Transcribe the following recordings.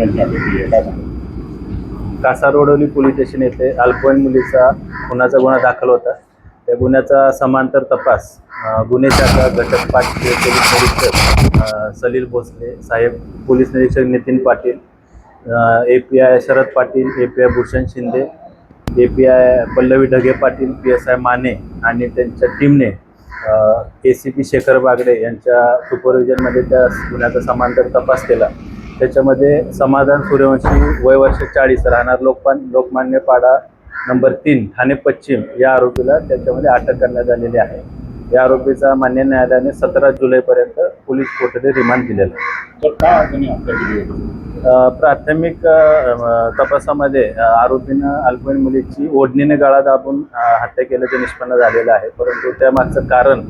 कासार अटक केली आहे. काय पोलीस स्टेशन येथे अल्पवयीन मुलीचा खुनाचा गुन्हा दाखल होता. त्या गुन्ह्याचा समांतर तपास गुन्हे शाखा घटक पाच पोलीस निरीक्षक सलील भोसले साहेब पोलीस निरीक्षक Nitin Patil A P I Sharad Patil A P I Bhushan Shinde A P I Pallavi Dhage Patil P S I Mane आणि त्यांच्या टीमने A C P Shekhar Bagade यांच्या सुपरविजनमध्ये त्या गुन्ह्याचा समांतर तपास केला. त्याच्यामध्ये समाधान सूर्यवंशी वय वर्ष चाळीस राहणार लोकपान लोकमान्य पाडा नंबर तीन ठाणे पश्चिम या आरोपीला त्याच्यामध्ये अटक करण्यात आलेली आहे. या आरोपीचा मान्य न्यायालयाने सतरा जुलैपर्यंत पोलीस कोठडी रिमांड दिलेला आहे. प्राथमिक तपासामध्ये आरोपीनं अल्पवयीन मुलीची ओढणीने गळा दाबून हत्या केल्याचे निष्पन्न झालेलं आहे. परंतु त्यामागचं कारण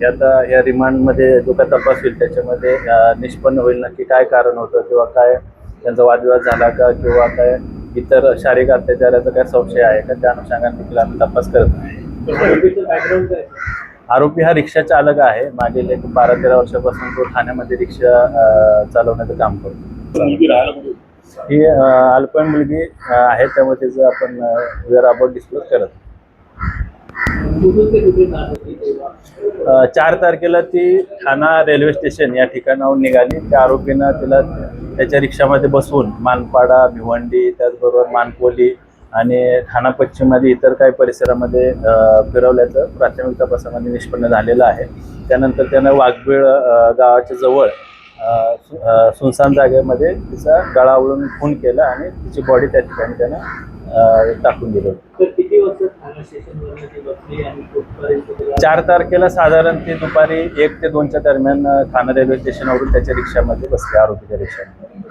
आता या रिमांडमध्ये जो काय तपास होईल त्याच्यामध्ये निष्पन्न होईल नक्की काय कारण होतं किंवा काय त्यांचा वादविवाद झाला का किंवा काय इतर शारीरिक अत्याचाराचा काय संशय आहे का त्या अनुषंगाने देखील आम्ही तपास करत नाही आरोपी हा रिक्षा चालक आहे. मागील एक बारा तेरा वर्षापासून तो ठाण्यामध्ये रिक्षा चालवण्याचं काम करतो. ही अ, अल्पवयीन मुलगी आहे त्यामुळे त्याचं आपण वेअर अबाउट डिस्क्लोज करत चार तारखेला ती ठाणा रेल्वे स्टेशन या ठिकाणाहून निघाली. त्या आरोपीनं तिला त्याच्या रिक्षामध्ये बसवून मानपाडा भिवंडी त्याचबरोबर मानकोली आणि ठाणा पश्चिममध्ये इतर काही परिसरामध्ये फिरवल्याचं प्राथमिक तपासामध्ये निष्पन्न झालेलं आहे. त्यानंतर त्यानं वाघबीळ गावाच्या जवळ सुनसान जागेमध्ये तिचा गळावरून खून केला आणि तिची बॉडी त्या ठिकाणी त्यानं टाकून दिली होती. चार तारखेला साधारण ते दुपारी एक ते दोनच्या दरम्यान ठाणे रेल्वे स्टेशनवरून त्याच्या रिक्षामध्ये बसले आरोपीच्या रिक्षामध्ये.